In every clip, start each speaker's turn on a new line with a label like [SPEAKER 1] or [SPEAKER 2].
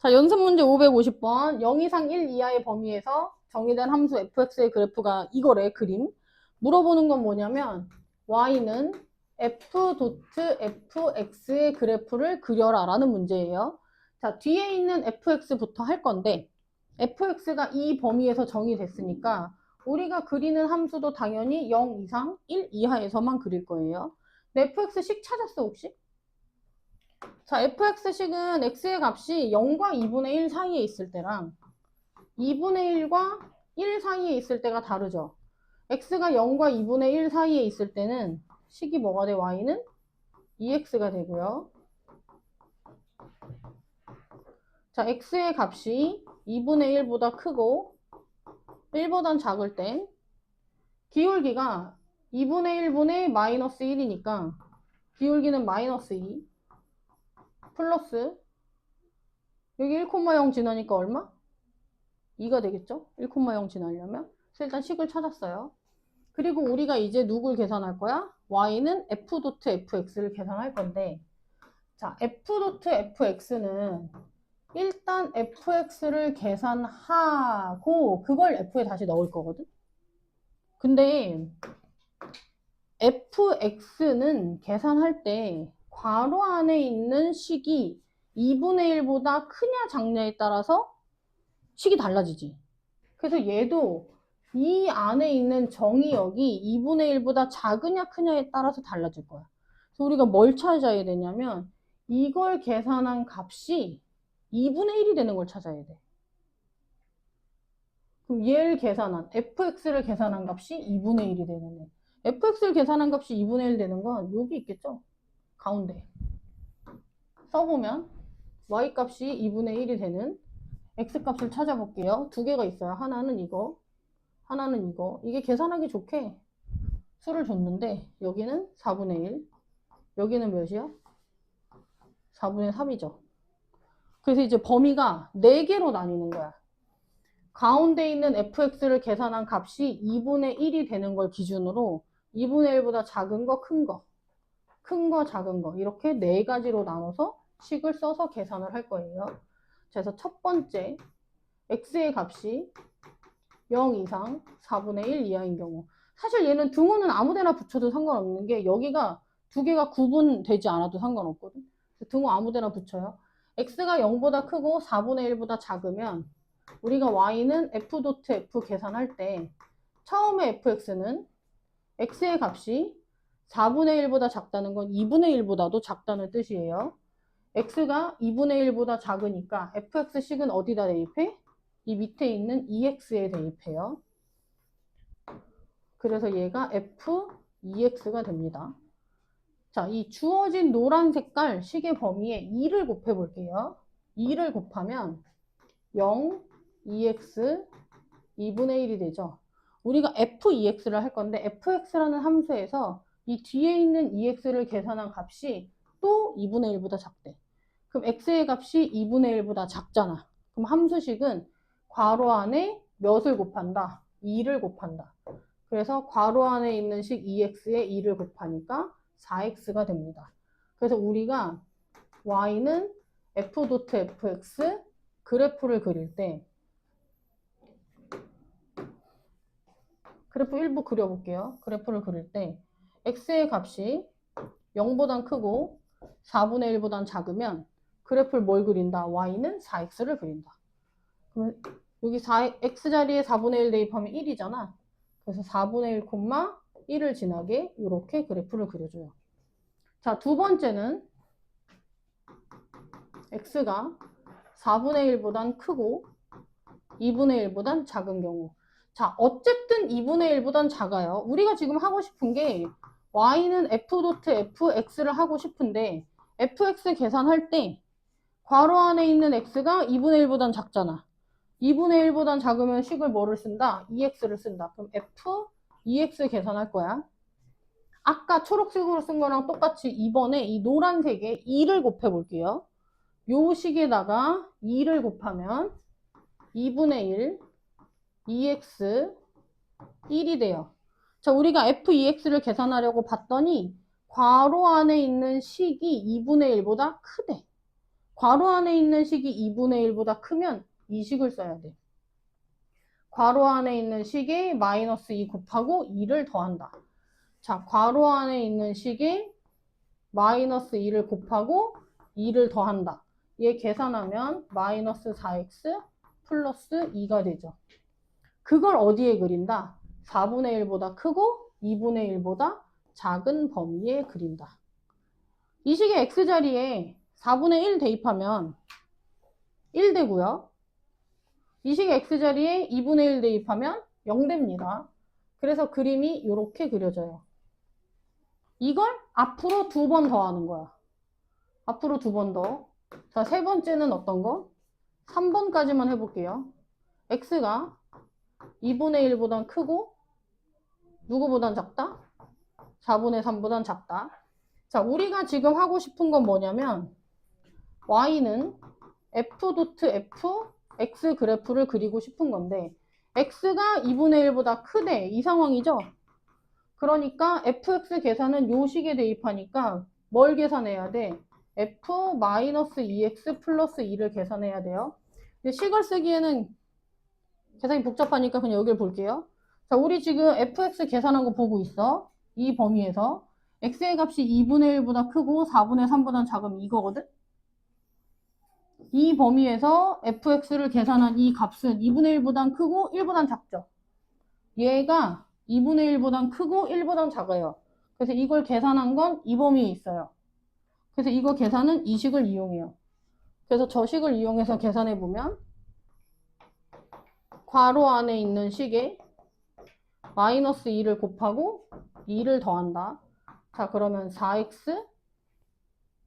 [SPEAKER 1] 자, 연습 문제 550번. 0 이상 1 이하의 범위에서 정의된 함수 fx의 그래프가 이거래, 그림. 물어보는 건 뭐냐면, y는 f 도트 fx의 그래프를 그려라 라는 문제예요. 자, 뒤에 있는 fx부터 할 건데, fx가 이 범위에서 정의됐으니까, 우리가 그리는 함수도 당연히 0 이상 1 이하에서만 그릴 거예요. fx식 찾았어, 혹시? 자, fx식은 x의 값이 0과 2분의 1 사이에 있을 때랑 2분의 1과 1 사이에 있을 때가 다르죠. x가 0과 2분의 1 사이에 있을 때는 식이 뭐가 돼? y는 2x가 되고요. 자, x의 값이 2분의 1보다 크고 1보단 작을 때 기울기가 2분의 1분의 마이너스 1이니까 기울기는 마이너스 2 플러스 여기 1,0 지나니까 얼마? 2가 되겠죠? 1,0 지나려면 그래서 일단 식을 찾았어요. 그리고 우리가 이제 누굴 계산할 거야? y는 f 도트 fx를 계산할 건데 자 f 도트 fx는 일단 fx를 계산하고 그걸 f에 다시 넣을 거거든. 근데 fx는 계산할 때 괄호 안에 있는 식이 2분의 1보다 크냐 작냐에 따라서 식이 달라지지. 그래서 얘도 이 안에 있는 정의역이 2분의 1보다 작으냐 크냐에 따라서 달라질 거야. 그래서 우리가 뭘 찾아야 되냐면 이걸 계산한 값이 2분의 1이 되는 걸 찾아야 돼. 그럼 얘를 계산한 fx를 계산한 값이 2분의 1이 되는 애. fx를 계산한 값이 2분의 1 되는 건 여기 있겠죠? 가운데. 써보면 y 값이 2분의 1이 되는 x 값을 찾아볼게요. 두 개가 있어요. 하나는 이거, 하나는 이거. 이게 계산하기 좋게 수를 줬는데 여기는 4분의 1, 여기는 몇이야? 4분의 3이죠. 그래서 이제 범위가 4개로 나뉘는 거야. 가운데 있는 fx를 계산한 값이 2분의 1이 되는 걸 기준으로 2분의 1보다 작은 거, 큰 거, 큰 거, 작은 거 이렇게 네 가지로 나눠서 식을 써서 계산을 할 거예요. 그래서 첫 번째 x의 값이 0 이상 4분의 1 이하인 경우 사실 얘는 등호는 아무데나 붙여도 상관없는 게 여기가 두 개가 구분되지 않아도 상관없거든. 등호 아무데나 붙여요. x가 0보다 크고 4분의 1보다 작으면 우리가 y는 f 도트 f 계산할 때 처음에 fx는 x의 값이 4분의 1보다 작다는 건 2분의 1보다도 작다는 뜻이에요. x가 2분의 1보다 작으니까 fx식은 어디다 대입해? 이 밑에 있는 2x에 대입해요. 그래서 얘가 f2x가 됩니다. 자, 이 주어진 노란 색깔 식의 범위에 2를 곱해 볼게요. 2를 곱하면 0, 2x, 2분의 1이 되죠. 우리가 f2x를 할 건데 fx라는 함수에서 이 뒤에 있는 2x를 계산한 값이 또 2분의 1보다 작대. 그럼 x의 값이 2분의 1보다 작잖아. 그럼 함수식은 괄호 안에 몇을 곱한다? 2를 곱한다. 그래서 괄호 안에 있는 식 2x에 2를 곱하니까 4x가 됩니다. 그래서 우리가 y는 f 도트 fx 그래프를 그릴 때 그래프 일부 그려볼게요. 그래프를 그릴 때 x의 값이 0보단 크고 4분의 1보단 작으면 그래프를 뭘 그린다? y는 4x를 그린다. 그러면 여기 4, x 자리에 4분의 1 대입하면 1이잖아. 그래서 4분의 1, 1을 지나게 이렇게 그래프를 그려줘요. 자, 두 번째는 x가 4분의 1보단 크고 2분의 1보단 작은 경우. 자, 어쨌든 2분의 1보단 작아요. 우리가 지금 하고 싶은 게 y는 f 도트 fx를 하고 싶은데 fx 계산할 때 괄호 안에 있는 x가 2분의 1보단 작잖아. 2분의 1보단 작으면 식을 뭐를 쓴다? 2x를 쓴다. 그럼 f 2x 계산할 거야. 아까 초록색으로 쓴 거랑 똑같이 이번에 이 노란색에 2를 곱해 볼게요. 요 식에다가 2를 곱하면 2분의 1 2x 1이 돼요. 자, 우리가 f2x를 계산하려고 봤더니 괄호 안에 있는 식이 2분의 1보다 크대. 괄호 안에 있는 식이 2분의 1보다 크면 이 식을 써야 돼. 괄호 안에 있는 식에 마이너스 2 곱하고 2를 더한다. 자, 괄호 안에 있는 식에 마이너스 2를 곱하고 2를 더한다. 얘 계산하면 마이너스 4x 플러스 2가 되죠. 그걸 어디에 그린다? 4분의 1보다 크고 2분의 1보다 작은 범위에 그린다. 이 식의 x자리에 4분의 1 대입하면 1 되고요. 이 식의 x자리에 2분의 1 대입하면 0 됩니다. 그래서 그림이 이렇게 그려져요. 이걸 앞으로 두 번 더 하는 거야. 앞으로 두 번 더. 자, 세 번째는 어떤 거? 3번까지만 해볼게요. x가 2분의 1보단 크고 누구보단 작다? 4분의 3보단 작다. 자, 우리가 지금 하고 싶은 건 뭐냐면 y는 f 도트 f x 그래프를 그리고 싶은 건데 x가 2분의 1보다 크대 이 상황이죠? 그러니까 fx 계산은 요 식에 대입하니까 뭘 계산해야 돼? f 마이너스 2x 플러스 2를 계산해야 돼요. 근데 식을 쓰기에는 계산이 복잡하니까 그냥 여기를 볼게요. 자, 우리 지금 fx 계산한 거 보고 있어. 이 범위에서 x의 값이 2분의 1보다 크고 4분의 3보다 작으면 이거거든? 이 범위에서 fx를 계산한 이 값은 2분의 1보다 크고 1보다 작죠? 얘가 2분의 1보다 크고 1보다 작아요. 그래서 이걸 계산한 건 이 범위에 있어요. 그래서 이거 계산은 이 식을 이용해요. 그래서 저 식을 이용해서 계산해 보면 괄호 안에 있는 식에 마이너스 2를 곱하고 2를 더한다. 자, 그러면 4x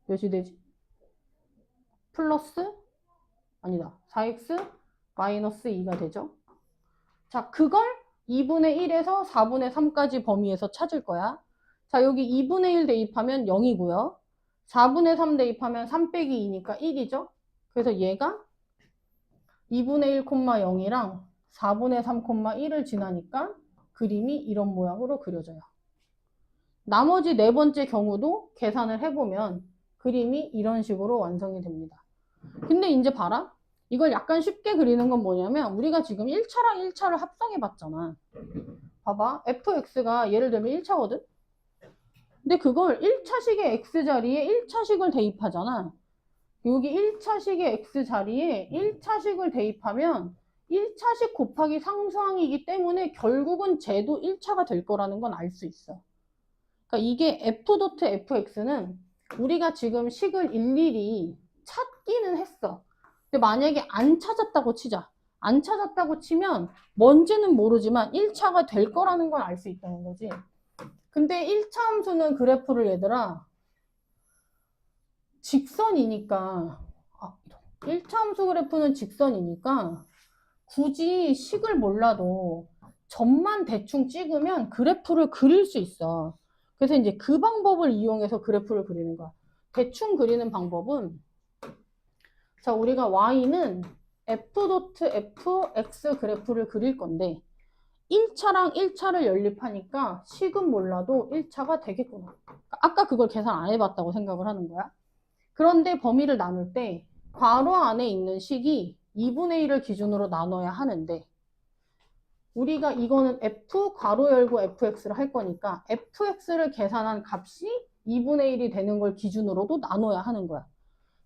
[SPEAKER 1] 몇이 되지? 플러스 아니다. 4x 마이너스 2가 되죠. 자, 그걸 2분의 1에서 4분의 3까지 범위에서 찾을 거야. 자, 여기 2분의 1 대입하면 0이고요. 4분의 3 대입하면 3 빼기 2니까 1이죠. 그래서 얘가 2분의 1, 0이랑 4분의 3, 1을 지나니까 그림이 이런 모양으로 그려져요. 나머지 네 번째 경우도 계산을 해보면 그림이 이런 식으로 완성이 됩니다. 근데 이제 봐라. 이걸 약간 쉽게 그리는 건 뭐냐면 우리가 지금 1차랑 1차를 합성해 봤잖아. 봐봐. fx가 예를 들면 1차거든? 근데 그걸 1차식의 x자리에 1차식을 대입하잖아. 여기 1차식의 x자리에 1차식을 대입하면 1차식 곱하기 상수항이기 때문에 결국은 쟤도 1차가 될 거라는 건 알 수 있어. 그러니까 이게 f.fx는 우리가 지금 식을 일일이 찾기는 했어. 근데 만약에 안 찾았다고 치자. 안 찾았다고 치면 뭔지는 모르지만 1차가 될 거라는 걸 알 수 있다는 거지. 근데 1차 함수는 그래프를 얘들아 직선이니까 아, 1차 함수 그래프는 직선이니까 굳이 식을 몰라도 점만 대충 찍으면 그래프를 그릴 수 있어. 그래서 이제 그 방법을 이용해서 그래프를 그리는 거야. 대충 그리는 방법은 자, 우리가 y는 f.fx 그래프를 그릴 건데 1차랑 1차를 연립하니까 식은 몰라도 1차가 되겠구나. 아까 그걸 계산 안 해봤다고 생각을 하는 거야. 그런데 범위를 나눌 때 괄호 안에 있는 식이 2분의 1을 기준으로 나눠야 하는데 우리가 이거는 f 괄호 열고 fx를 할 거니까 fx를 계산한 값이 2분의 1이 되는 걸 기준으로도 나눠야 하는 거야.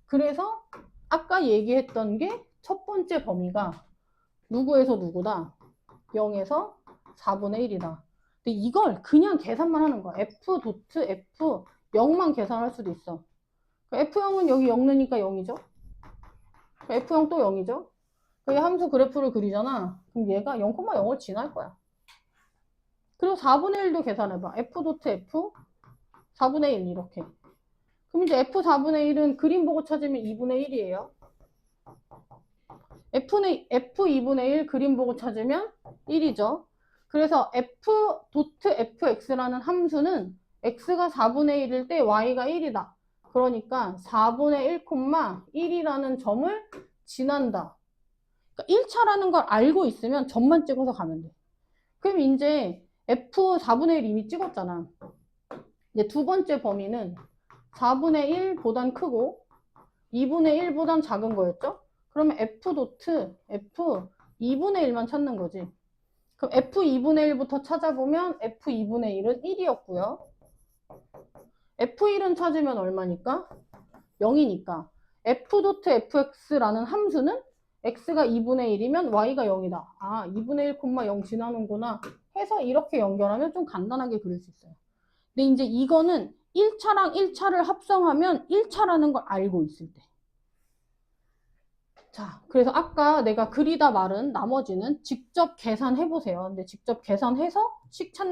[SPEAKER 1] 그래서 아까 얘기했던 게 첫 번째 범위가 누구에서 누구다? 0에서 4분의 1이다. 근데 이걸 그냥 계산만 하는 거야. f 도트 f 0만 계산할 수도 있어. f0은 여기 0 넣으니까 0이죠. F0 또 0이죠. 그 함수 그래프를 그리잖아. 그럼 얘가 0,0을 지날 거야. 그리고 4분의 1도 계산해봐. f 도트 f 4분의 1 이렇게. 그럼 이제 f 4분의 1은 그림 보고 찾으면 2분의 1이에요. F는 F 2분의 1 그림 보고 찾으면 1이죠. 그래서 F 도트 fx라는 함수는 x가 4분의 1일 때 y가 1이다. 그러니까 4분의 1, 1이라는 점을 지난다. 그러니까 1차라는 걸 알고 있으면 점만 찍어서 가면 돼. 그럼 이제 F 4분의 1 이미 찍었잖아. 이제 두 번째 범위는 4분의 1보단 크고 2분의 1보단 작은 거였죠? 그러면 f 도트 f 2분의 1만 찾는 거지. 그럼 f 2분의 1부터 찾아보면 f 2분의 1은 1이었고요. F1은 찾으면 얼마니까? 0이니까 f 도트 fx라는 함수는 x가 2분의 1이면 y가 0이다. 아, 2분의 1,0 지나는구나. 해서 이렇게 연결하면 좀 간단하게 그릴 수 있어요. 근데 이제 이거는 1차랑 1차를 합성하면 1차라는 걸 알고 있을 때. 자, 그래서 아까 내가 그리다 말은 나머지는 직접 계산해 보세요. 근데 직접 계산해서 식 찾는